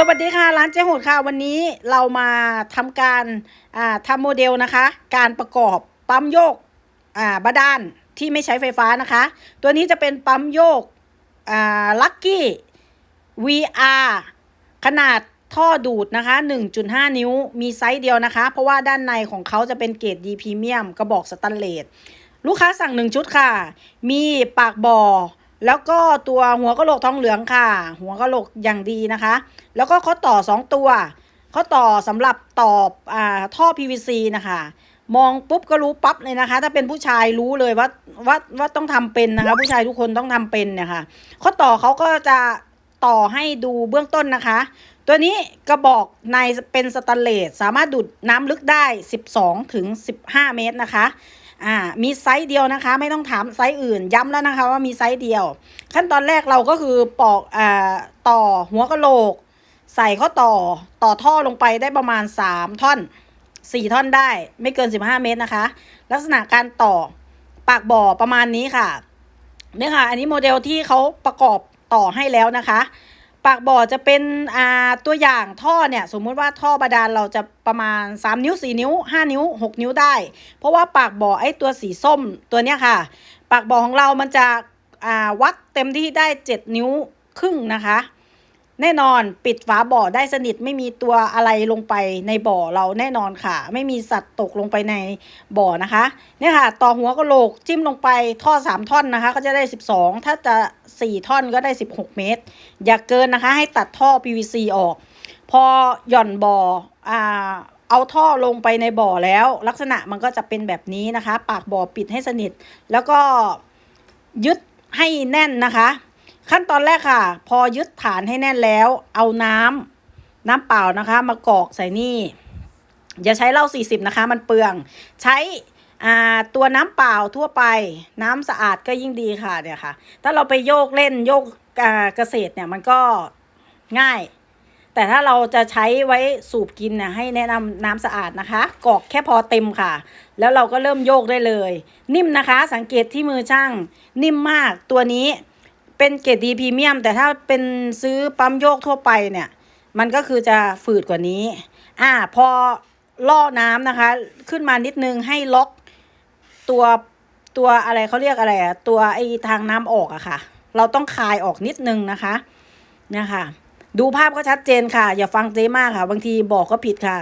สวัสดีค่ะ ร้านเจ๊โหดค่ะ วันนี้เรามาทำการอ่าทำโมเดลนะคะ การประกอบปั๊มโยกอ่าบาดาลที่ไม่ใช้ไฟฟ้านะคะ ตัวนี้จะเป็นปั๊มโยกอ่าลักกี้ VR ขนาดท่อดูดนะคะ 1.5 นิ้วมีไซส์เดียวนะคะ เพราะว่าด้านในของเขาจะเป็นเกรดดีพรีเมียมกระบอกสแตนเลสลูกค้าสั่งหนึ่งชุดค่ะ มีปากบ่อ แล้วก็ตัวหัวกะโหลกทองเหลืองค่ะ หัวกะโหลกอย่างดีนะคะ แล้วก็ข้อต่อสองตัวข้อต่อสำหรับต่ออ่าท่อ PVC นะคะ มองปุ๊บก็รู้ปั๊บเลยนะคะ ถ้าเป็นผู้ชายรู้เลยว่าว่าว่าต้องทำเป็นนะคะ ผู้ชายทุกคนต้องทำเป็นเนี่ยค่ะข้อต่อเขาก็จะต่อให้ดูเบื้องต้นนะคะ ตัวนี้กระบอกในเป็นสแตนเลสสามารถดูดน้ำลึกได้ 12ถึง15 เมตรนะคะ อ่ามีไซส์เดียวนะคะ ไม่ต้องถามไซส์อื่นย้ำแล้วนะคะ ว่ามีไซส์เดียว ขั้นตอนแรกเราก็คือปอกอ่าต่อหัวกะโหลก ใส่ข้อต่อต่อท่อลงไปได้ประมาณ3ท่อน4ท่อนได้ ไม่เกิน15เมตรนะคะ ลักษณะการต่อปากบ่อประมาณนี้ค่ะเนี่ยค่ะ อันนี้โมเดลที่เขาประกอบต่อให้แล้วนะคะ ปากบ่อจะเป็นอ่าตัวอย่างท่อเนี่ยสมมุติว่าท่อบาดาลเราจะประมาณ 3 นิ้ว 4 นิ้ว 5 นิ้ว 6 นิ้วได้ เพราะว่าปากบ่อไอ้ตัวสีส้มตัวเนี้ยค่ะ ปากบ่อของเรามันจะอ่าวัดเต็มที่ได้ 7 นิ้วครึ่งนะคะ แน่นอนปิดฝาบ่อได้สนิทไม่มีตัวอะไรลงไปในบ่อเราแน่นอนค่ะ ไม่มีสัตว์ตกลงไปในบ่อนะคะเนี่ยค่ะ ต่อหัวกะโหลกจิ้มลงไปท่อ 3 ท่อนนะคะ ก็จะได้ 12 ถ้าจะ 4 ท่อนก็ได้ 16 เมตร อย่าเกินนะคะ ให้ตัดท่อ PVC ออก พอหย่อนบ่ออ่าเอาท่อลงไปในบ่อแล้ว ลักษณะมันก็จะเป็นแบบนี้นะคะ ปากบ่อปิดให้สนิท แล้วก็ยึดให้แน่นนะคะ ขั้นตอนแรกค่ะ พอยึดฐานให้แน่นแล้ว เอาน้ำน้ำเปล่านะคะ มากรอกใส่นี่ อย่าใช้เหล้า40 นะคะ มันเปลือง ใช้ อ่าตัวน้ำเปล่าทั่วไปน้ำสะอาดก็ยิ่งดีค่ะเนี่ยค่ะ ถ้าเราไปโยกเล่นโยกเกษตรเนี่ยมันก็ง่าย แต่ถ้าเราจะใช้ไว้สูบกินเนี่ยให้แนะนำน้ำสะอาดนะคะกรอกแค่พอเต็มค่ะ แล้วเราก็เริ่มโยกได้เลย นิ่มนะคะสังเกตที่มือช่าง นิ่มมากตัวนี้เป็นเกรดดีพรีเมียม แต่ถ้าเป็นซื้อปั๊มโยกทั่วไปเนี่ย มันก็คือจะฝืดกว่านี้ อ่าพอล่อน้ำนะคะ ขึ้นมานิดนึงให้ล็อก ตัวตัวอะไรเขาเรียกอะไรอะตัวไอ้ทางน้ำออกอะค่ะ เราต้องคายออกนิดนึงนะคะเนี่ยค่ะ ดูภาพก็ชัดเจนค่ะ อย่าฟังเจ๊มากค่ะ บางทีบอกก็ผิดค่ะ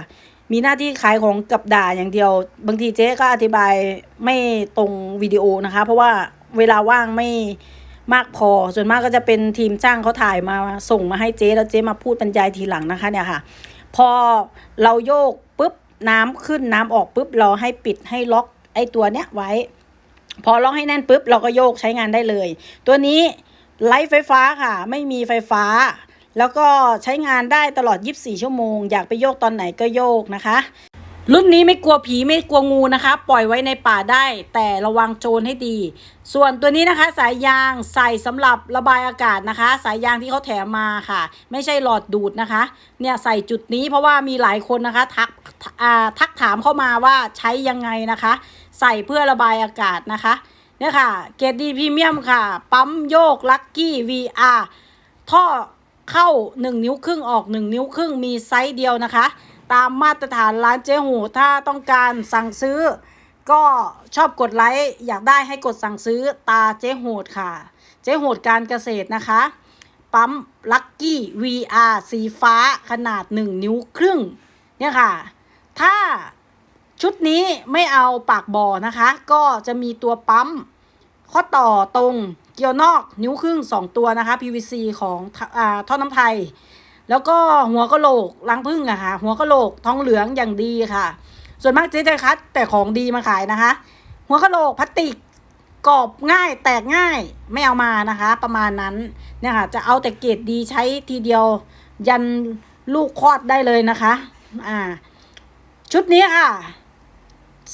มีหน้าที่ขายของกับด่าอย่างเดียว บางทีเจ๊ก็อธิบายไม่ตรงวิดีโอนะคะ เพราะว่าเวลาว่างไม่มากพอ ส่วนมากก็จะเป็นทีมจ้างเขาถ่ายมาส่งมาให้เจ๊แล้วเจ๊มาพูดบรรยายทีหลังนะคะเนี่ยค่ะ พอเราโยกปุ๊บน้ำขึ้นน้ำออกปุ๊บเราให้ปิดให้ล็อก ไอตัวเนี้ยไว้ พอล็อกให้แน่นปุ๊บเราก็โยกใช้งานได้เลย ตัวนี้ไร้ไฟฟ้าค่ะ ไม่มีไฟฟ้า แล้วก็ใช้งานได้ตลอด 24 ชั่วโมง อยากไปโยกตอนไหนก็โยกนะคะ รุ่นนี้ไม่กลัวผีไม่กลัวงูนะคะ ปล่อยไว้ในป่าได้ แต่ระวังโจรให้ดี ส่วนตัวนี้นะคะ สายยางใส่สำหรับระบายอากาศนะคะ สายยางที่เขาแถมมาค่ะ ไม่ใช่หลอดดูดนะคะ เนี่ยใส่จุดนี้เพราะว่ามีหลายคนนะคะ ทักทักถามเข้ามาว่าใช้ยังไงนะคะ ใส่เพื่อระบายอากาศนะคะเนี่ยค่ะเกรดดีพรีเมียมค่ะ ปั๊มโยกลักกี้ VR ท่อเข้า 1 นิ้วครึ่งออก 1 นิ้วครึ่งมีไซส์เดียวนะคะ ตามมาตรฐานร้านเจ๊หู ถ้าต้องการสั่งซื้อ ก็ชอบกดไลค์อยากได้ให้กดสั่งซื้อตาเจ๊โหดค่ะ เจ๊โหดการเกษตรนะคะ ปั๊มลักกี้ VR สีฟ้าขนาด 1 นิ้วครึ่ง เนี่ยค่ะ ถ้าชุดนี้ไม่เอาปากบ่อนะคะ ก็จะมีตัวปั๊ม ข้อต่อตรงเกี่ยวนอกนิ้วครึ่ง 2 ตัวนะคะ PVC ของอ่าท่อน้ำไทย แล้วก็หัวกะโหลกรังพึ่งอะค่ะ หัวกะโหลกทองเหลืองอย่างดีค่ะ ส่วนมากเจ๊จะคัดแต่ของดีมาขายนะคะ หัวกะโหลกพลาสติกกรอบง่ายแตกง่ายไม่เอามานะคะ ประมาณนั้นเนี่ยค่ะ จะเอาแต่เกรดดีใช้ทีเดียว ยันลูกคลอดได้เลยนะคะ อ่า ชุดนี้ค่ะ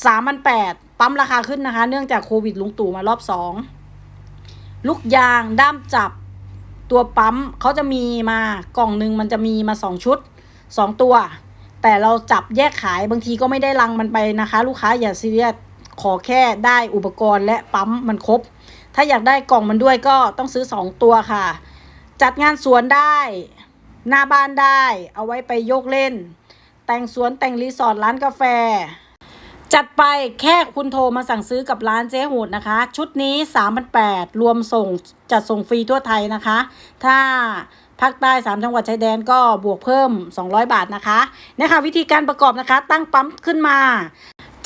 สามพันแปดปั๊มราคาขึ้นนะคะ เนื่องจากโควิดลุงตู่มารอบสองลูกยางด้ามจับ ตัวปั๊มเขาจะมีมากล่องหนึ่งมันจะมีมาสองชุดสองตัว แต่เราจับแยกขายบางทีก็ไม่ได้รังมันไปนะคะ ลูกค้าอย่าซีเรียสขอแค่ได้อุปกรณ์และปั๊มมันครบ ถ้าอยากได้กล่องมันด้วยก็ต้องซื้อสองตัวค่ะ จัดงานสวนได้ หน้าบ้านได้ เอาไว้ไปโยกเล่น แต่งสวนแต่งรีสอร์ทร้านกาแฟ จัดไปแค่คุณโทรมาสั่งซื้อกับร้านเจ๊หูดนะคะ ชุดนี้3,800รวมส่งจัดส่งฟรีทั่วไทยนะคะ ถ้าภาคใต้ 3 จังหวัดชายแดนก็บวกเพิ่ม 200 บาทนะคะนี่ยค่ะวิธีการประกอบนะคะ ตั้งปั๊มขึ้นมา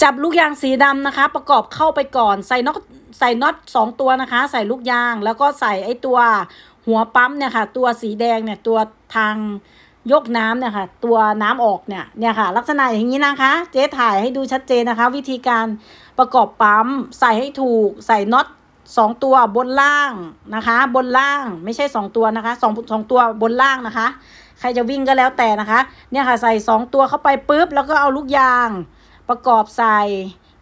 จับลูกยางสีดำนะคะ ประกอบเข้าไปก่อนใส่น็อตใส่น็อตสองตัวนะคะ ใส่ลูกยางแล้วก็ใส่ไอ้ตัวหัวปั๊มเนี่ยค่ะ ตัวสีแดงเนี่ยตัวทาง ยกน้ำเนี่ยค่ะ ตัวน้ำออกเนี่ยเนี่ยค่ะ ลักษณะอย่างนี้นะคะ เจ๊ถ่ายให้ดูชัดเจนนะคะ วิธีการประกอบปั๊ม ใส่ให้ถูกใส่น็อตสองตัวบนล่างนะคะ บนล่างไม่ใช่สองตัวนะคะสองสองตัวบนล่างนะคะ ใครจะวิ่งก็แล้วแต่นะคะ เนี่ยค่ะใส่สองตัวเข้าไปปุ๊บ แล้วก็เอาลูกยางประกอบใส่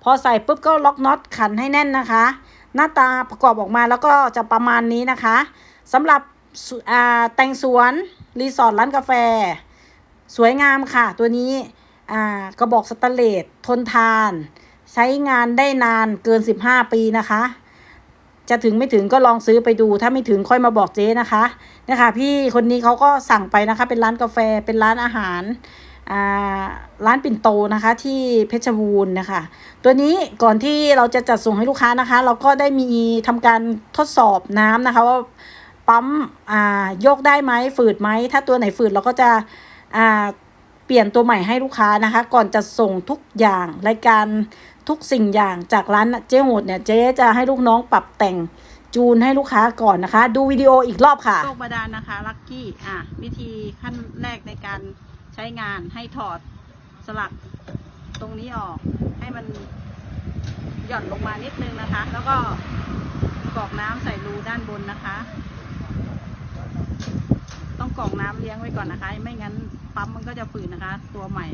พอใส่ปุ๊บก็ล็อกน็อตขันให้แน่นนะคะ หน้าตาประกอบออกมาแล้วก็จะประมาณนี้นะคะสำหรับ แต่งสวน รีสอร์ทร้านกาแฟ สวยงามค่ะ ตัวนี้กระบอกสแตนเลสทนทาน ใช้งานได้นานเกิน 15 ปีนะคะ จะถึงไม่ถึงก็ลองซื้อไปดู ถ้าไม่ถึงค่อยมาบอกเจ๊นะคะนี่ค่ะพี่คนนี้เขาก็สั่งไปนะคะเป็นร้านกาแฟเป็นร้านอาหารร้านปิ่นโตนะคะที่เพชรบูรณ์นะคะ ตัวนี้ก่อนที่เราจะจัดส่งให้ลูกค้านะคะ เราก็ได้มีทำการทดสอบน้ำนะคะว่า ปั๊มอ่ายกได้ไหมฝืดไหมถ้าตัวไหนฝืดเราก็จะอ่าเปลี่ยนตัวใหม่ให้ลูกค้านะคะ ก่อนจะส่งทุกอย่างรายการทุกสิ่งอย่างจากร้านเจ๊โหดเนี่ยเจ๊จะให้ลูกน้องปรับแต่งจูนให้ลูกค้าก่อนนะคะ ดูวิดีโออีกรอบค่ะโชคบาดาลนะคะลักกี้อะวิธีขั้นแรกในการใช้งานให้ถอดสลักตรงนี้ออก ให้มันหย่อนลงมานิดนึงนะคะ แล้วก็กรอกน้ำใส่รูด้านบนนะคะ ต้องกรอกน้ำเลี้ยงไว้ก่อนนะคะ ไม่งั้นปั๊มมันก็จะฝืนนะคะ ตัวใหม่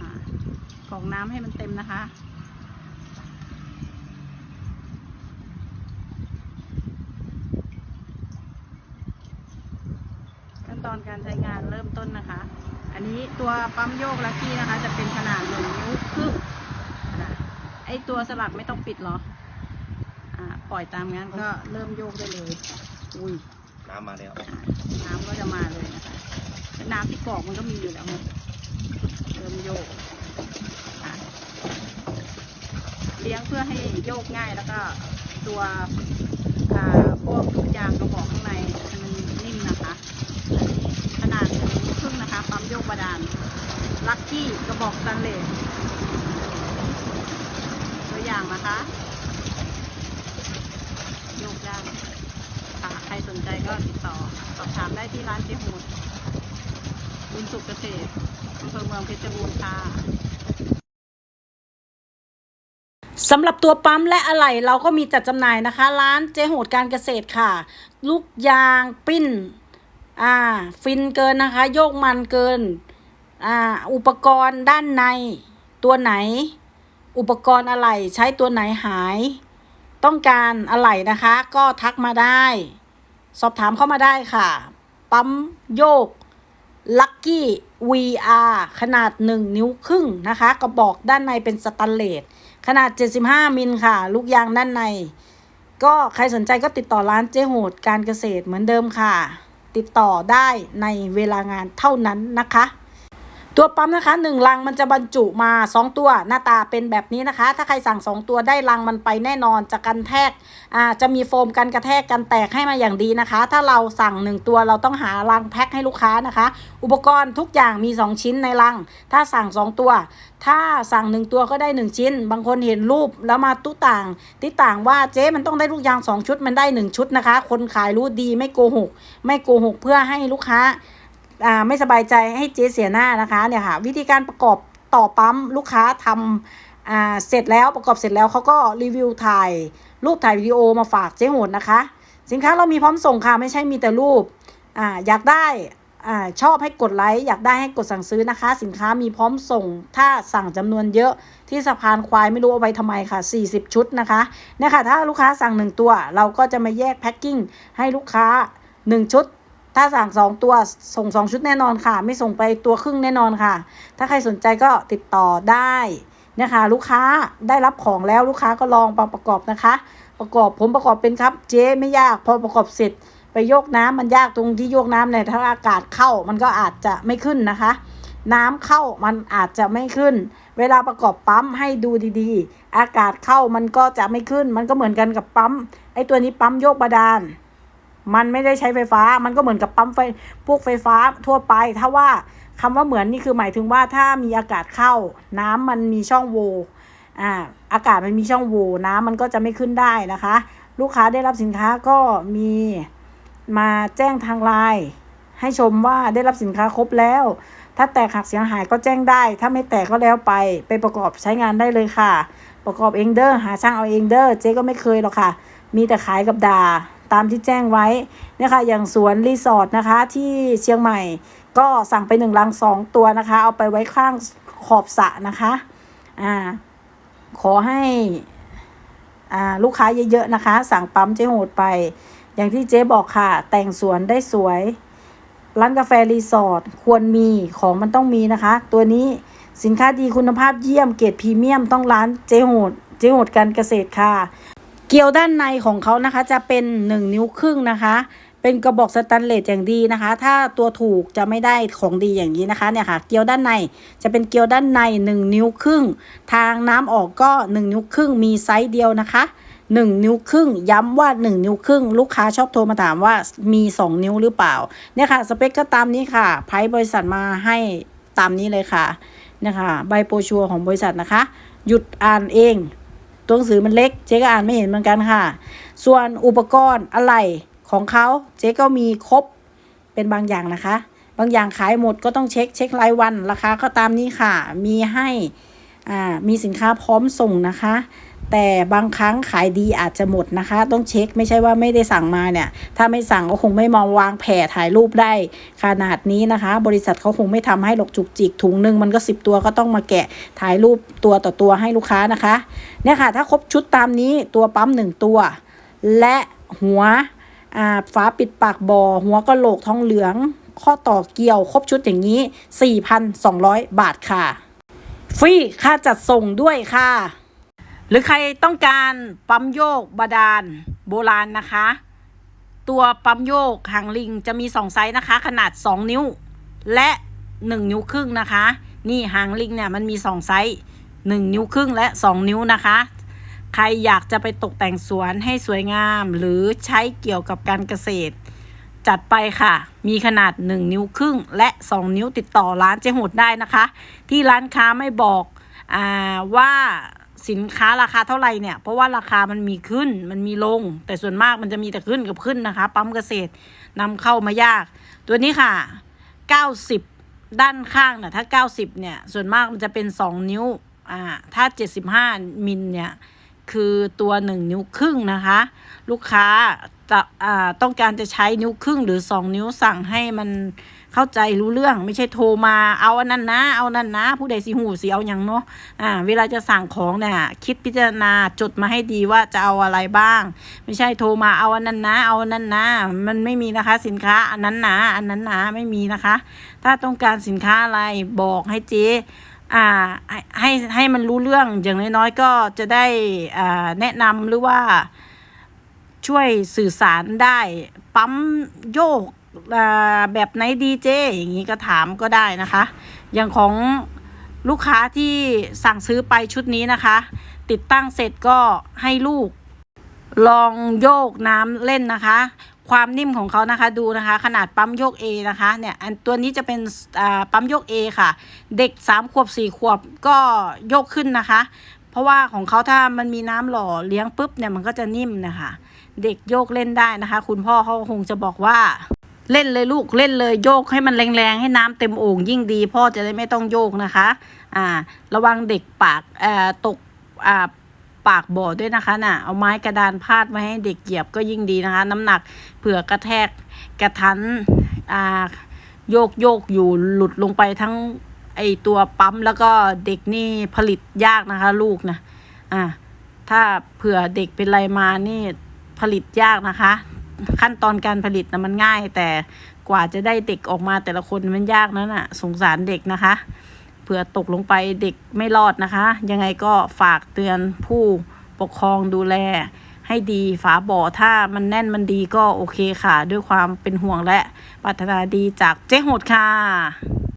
อ่อกน้ำให้มันเต็มนะคะขั้นตอนการใช้งานเริ่มต้นนะคะ อันนี้ตัวปั๊มโยกลักกี้นะคะ จะเป็นขนาดหนึ่งนิ้วครึ่งไอตัวสลักไม่ต้องปิดหรอ อ่า ปล่อยตามงั้นก็เริ่มโยกได้เลย อุ้ย น้ำมาแล้ว น้ำก็จะมาเลยนะคะ น้ำที่กรอกมันก็มีอยู่แล้วเริ่มโยกเลี้ยงเพื่อให้โยกง่ายแล้วก็ตัวพวกทุกยางกระบอกข้างในมันนิ่มนะคะขนาดครึ่งนะคะปั๊มโยกบาดาลลักกี้กระบอกสแตันเลสตัวอย่างนะคะ โยกได้ค่ะใคร สนใจก็ติดต่อ สอบถามได้ที่ร้านเจ๊หูดบุญสุขเกษตรอำเภอเมืองเพชรบูรณ์ค่ะสำหรับตัวปั๊มและอะไหล่เราก็มีจัดจำหน่ายนะคะ ร้านเจ๊โหดการเกษตรค่ะ ลูกยางปิ้น อ่า ฟินเกินนะคะ โยกมันเกิน อ่า อุปกรณ์ด้านใน ตัวไหน อุปกรณ์อะไหล่ใช้ตัวไหนหาย ต้องการอะไหล่นะคะ ก็ทักมาได้ สอบถามเข้ามาได้ค่ะ ปั๊มโยก Lucky VR ขนาด 1 นิ้วครึ่งนะคะ กระบอกด้านในเป็นสแตันเลสขนาด 75 มิลค่ะ ลูกยางด้านใน ก็ใครสนใจก็ติดต่อร้านเจ๊โหดการเกษตรเหมือนเดิมค่ะ ติดต่อได้ในเวลางานเท่านั้นนะคะ ตัวปั๊มนะคะหนึ่งลังมันจะบรรจุมา 2 ตัวหน้าตาเป็นแบบนี้นะคะ ถ้าใครสั่ง 2 ตัวได้ลังมันไปแน่นอนจะกันแทกอ่าจะมีโฟมกันกระแทกกันแตกให้มาอย่างดีนะคะ ถ้าเราสั่ง 1 ตัวเราต้องหาลังแพ็คให้ลูกค้านะคะ อุปกรณ์ทุกอย่างมี 2 ชิ้นในลัง ถ้าสั่ง 2 ตัว ถ้าสั่ง 1 ตัวก็ได้ 1 ชิ้น บางคนเห็นรูปแล้วมาตุ้ต่างติต่างว่าเจ๊มันต้องได้ลูกยาง 2 ชุดมันได้ 1 ชุดนะคะ คนขายรู้ดีไม่โกหกไม่โกหกเพื่อให้ลูกค้า ไม่สบายใจให้เจ๊เสียหน้านะคะเนี่ยค่ะวิธีการประกอบต่อปั๊มลูกค้าทำอ่าเสร็จแล้วประกอบเสร็จแล้วเขาก็รีวิวถ่ายรูปถ่ายวิดีโอมาฝากเจ๊โหดนะคะ สินค้าเรามีพร้อมส่งค่ะไม่ใช่มีแต่รูปอ่าอยากได้อ่าชอบให้กดไลค์อยากได้ให้กดสั่งซื้อนะคะ สินค้ามีพร้อมส่งถ้าสั่งจำนวนเยอะที่สะพานควายไม่รู้เอาไว้ทำไมค่ะ 40 ชุดนะคะเนี่ยค่ะถ้าลูกค้าสั่ง 1 ตัว เราก็จะมาแยกแพ็คกิ้งให้ลูกค้า 1 ชุด ถ้าสั่งสองตัวส่งสองชุดแน่นอนค่ะ ไม่ส่งไปตัวครึ่งแน่นอนค่ะ ถ้าใครสนใจก็ติดต่อได้นี่ยค่ะลูกค้าได้รับของแล้วลูกค้าก็ลองปประกอบนะคะ ประกอบผมประกอบเป็นครับ เจ๊ไม่ยากพอประกอบเสร็จไปโยกน้ำมันยากตรงที่โยกน้ำเนี่ยถ้าอากาศเข้ามันก็อาจจะไม่ขึ้นนะคะ น้ำเข้ามันอาจจะไม่ขึ้น เวลาประกอบปั๊มให้ดูดีๆ อากาศเข้ามันก็จะไม่ขึ้น มันก็เหมือนกันกับปั๊มไอ้ตัวนี้ปั๊มโยกบาดาล มันไม่ได้ใช้ไฟฟ้า มันก็เหมือนกับปั๊มไฟพวกไฟฟ้าทั่วไป ถ้าว่าคำว่าเหมือนนี่คือหมายถึงว่าถ้ามีอากาศเข้า น้ำมันมีช่องโหว่อ่าอากาศมันมีช่องโหว่น้ำมันก็จะไม่ขึ้นได้นะคะ ลูกค้าได้รับสินค้าก็มีมาแจ้งทางไลน์ให้ชมว่าได้รับสินค้าครบแล้ว ถ้าแตกหักเสียหายก็แจ้งได้ ถ้าไม่แตกก็แล้วไป ไปประกอบใช้งานได้เลยค่ะ ประกอบเองเด้อหาช่างเอาเองเด้อเจ๊ก็ไม่เคยหรอกค่ะ มีแต่ขายกับดา ตามที่แจ้งไว้นี่ค่ะอย่างสวนรีสอร์ทนะคะที่เชียงใหม่ก็สั่งไปหนึ่งลังสองตัวนะคะ เอาไปไว้ข้างขอบสระนะคะอ่าขอให้อ่าลูกค้าเยอะๆนะคะ สั่งปั๊มเจ๊โหดไป อย่างที่เจ๊บอกค่ะ แต่งสวนได้สวย ร้านกาแฟรีสอร์ทควรมีของมันต้องมีนะคะ ตัวนี้สินค้าดีคุณภาพเยี่ยมเกรดพรีเมียมต้องร้านเจ๊โหดเจ๊โหดการเกษตรค่ะ เกลียวด้านในของเขานะคะจะเป็น 1 นิ้วครึ่งนะคะ เป็นกระบอกสแตนเลสอย่างดีนะคะ ถ้าตัวถูกจะไม่ได้ของดีอย่างนี้นะคะเนี่ยค่ะเกลียวด้านในจะเป็นเกลียวด้านใน 1 นิ้วครึ่ง ทางน้ำออกก็ 1 นิ้วครึ่งมีไซส์เดียวนะคะ 1 นิ้วครึ่ง ย้ำว่า 1 นิ้วครึ่ง ลูกค้าชอบโทรมาถามว่ามี 2 นิ้วหรือเปล่าเนี่ยค่ะสเปคก็ตามนี้ค่ะไพ่บริษัทมาให้ตามนี้เลยค่ะเนี่ยค่ะใบโปรชัวร์ของบริษัทนะคะ หยุดอ่านเอง ตัวหนังสือมันเล็ก เจ๊ก็อ่านไม่เห็นเหมือนกันค่ะ ส่วนอุปกรณ์อะไรของเขาเจ๊ก็มีครบเป็นบางอย่างนะคะ บางอย่างขายหมดก็ต้องเช็คเช็ครายวันราคาก็ตามนี้ค่ะ มีให้อ่ามีสินค้าพร้อมส่งนะคะ แต่บางครั้งขายดีอาจจะหมดนะคะ ต้องเช็คไม่ใช่ว่าไม่ได้สั่งมาเนี่ย ถ้าไม่สั่งก็คงไม่มาวางแผ่ถ่ายรูปได้ขนาดนี้นะคะ บริษัทเขาคงไม่ทำให้หรอกจุกจิกถุงหนึ่งมันก็สิบตัวก็ต้องมาแกะถ่ายรูปตัวต่อตัวให้ลูกค้านะคะเนี่ยค่ะถ้าครบชุดตามนี้ตัวปั๊มหนึ่งตัว และหัวฝาปิดปากบอ่อ หัวกะโหลกทองเหลือง ข้อต่อเกี่ยวครบชุดอย่างนี้ 4,200 บาทค่ะ ฟรีค่าจัดส่งด้วยค่ะ หรือใครต้องการปั๊มโยกบาดาลโบราณนะคะ ตัวปั๊มโยกหางลิงจะมี2ไซส์นะคะ ขนาด 2 นิ้ว และ1นิ้วครึ่งนะคะ นี่หางลิงเนี่ยมันมี2ไซส์1นิ้วครึ่งและ 2 นิ้วนะคะ ใครอยากจะไปตกแต่งสวนให้สวยงาม หรือใช้เกี่ยวกับการเกษตร จัดไปค่ะ มีขนาด 1 นิ้วครึ่ง และ 2 นิ้วติดต่อร้านเจโหดได้นะคะ ที่ร้านค้าไม่บอกอว่า สินค้าราคาเท่าไหร่เนี่ย เพราะว่าราคามันมีขึ้นมันมีลง แต่ส่วนมากมันจะมีแต่ขึ้นกับขึ้นนะคะ ปั๊มเกษตรนำเข้ามายาก ตัวนี้ค่ะ 90 ด้านข้างเนี่ยถ้า 90 เนี่ย ส่วนมากมันจะเป็น 2 นิ้วอ่าถ้า 75 มิลเนี่ยคือตัว 1 นิ้วครึ่งนะคะ ลูกค้าจะอ่าต้องการจะใช้นิ้วครึ่งหรือ 2 นิ้วสั่งให้มัน เข้าใจรู้เรื่องไม่ใช่โทรมาเอาอันนั้นนะ เอานั่นนะ ผู้ใดสิหูสิเอาอย่างเนาะอ่าเวลาจะสั่งของเนี่ยคิดพิจารณาจดมาให้ดีว่าจะเอาอะไรบ้าง ไม่ใช่โทรมาเอาอันนั้นนะ เอาอันนั้นนะ มันไม่มีนะคะ สินค้าอันนั้นนะอันนั้นนะไม่มีนะคะ ถ้าต้องการสินค้าอะไรบอกให้เจ๊อ่าให้ให้มันรู้เรื่องอย่างน้อยๆก็จะได้อ่าแนะนำหรือว่าช่วยสื่อสารได้ ปั๊มโยก แบบไหนดีเจอย่างนี้ก็ถามก็ได้นะคะ อย่างของลูกค้าที่สั่งซื้อไปชุดนี้นะคะ ติดตั้งเสร็จก็ให้ลูก ลองโยกน้ำเล่นนะคะ ความนิ่มของเขานะคะดูนะคะ ขนาดปั๊มโยก A นะคะเนี่ยอันตัวนี้จะเป็นอ่าปั๊มโยก A ค่ะ เด็ก 3 ขวบ 4 ขวบก็โยกขึ้นนะคะ เพราะว่าของเขาถ้ามันมีน้ำหล่อเลี้ยงปุ๊บเนี่ยมันก็จะนิ่มนะคะ เด็กโยกเล่นได้นะคะ คุณพ่อเขาคงจะบอกว่า เล่นเลยลูกเล่นเลยโยกให้มันแรงๆให้น้ำเต็มโอ่งยิ่งดีพ่อจะได้ไม่ต้องโยกนะคะ อ่า ระวังเด็กปากเอ่อตกอ่าปากบ่อด้วยนะคะน่ะเอาไม้กระดานพาดไว้ให้เด็กเหยียบก็ยิ่งดีนะคะ น้ำหนักเผื่อกระแทกกระทันอ่าโยกโยกอยู่หลุดลงไปทั้งไอตัวปั๊มแล้วก็เด็กนี่ผลิตยากนะคะ ลูกนะอ่าถ้าเผื่อเด็กเป็นไรมานี่ผลิตยากนะคะ ขั้นตอนการผลิตนะมันง่าย แต่กว่าจะได้เด็กออกมาแต่ละคนมันยากนั่นน่ะ สงสารเด็กนะคะ เผื่อตกลงไปเด็กไม่รอดนะคะ ยังไงก็ฝากเตือนผู้ปกครองดูแล ให้ดีฝาบ่อถ้ามันแน่นมันดีก็โอเคค่ะ ด้วยความเป็นห่วงและปรารถนาดีจากเจ๊โหดค่ะ